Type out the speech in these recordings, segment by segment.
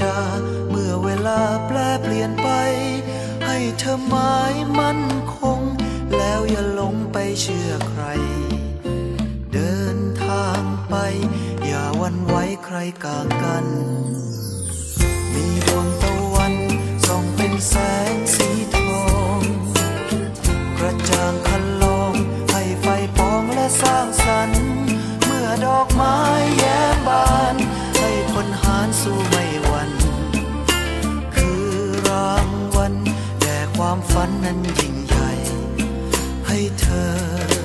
จา เมื่อเวลาแปลเปลี่ยนไป ให้เธอหมายมั่นคง แล้วอย่าหลงไปเชื่อใคร เดินทางไป อย่าวันไว้ใครกางกัน มีดวงตะวันส่องเป็นแสง ฝันนั้นยิ่งใหญ่ ให้เธอ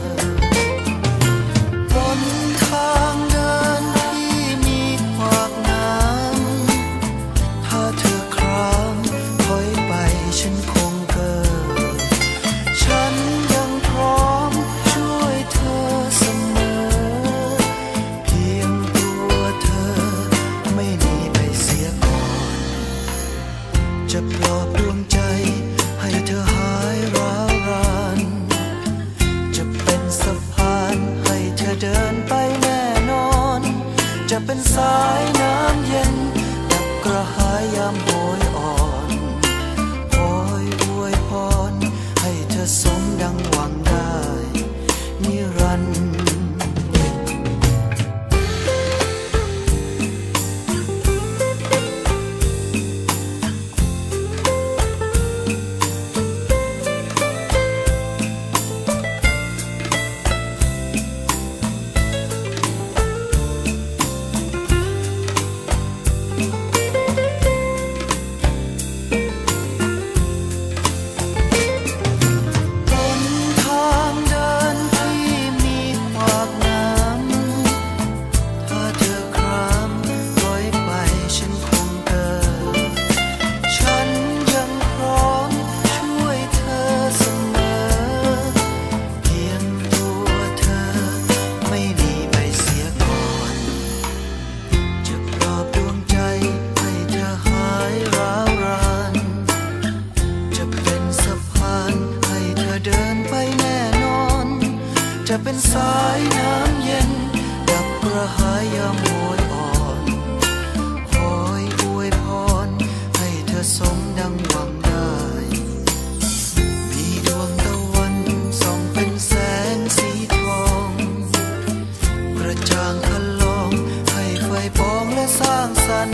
สัน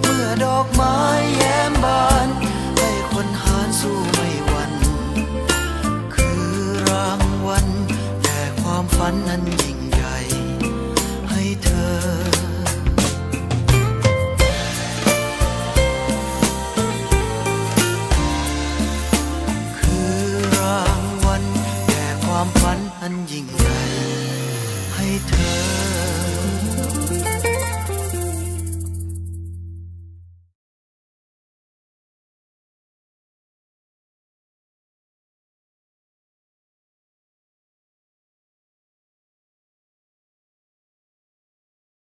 เมื่อดอกไม้แย้มบาน ให้คนหานสู้ไม่หวั่นคือรางวัลแด่ความฝันนั้นยิ่งใหญ่ ให้เธอ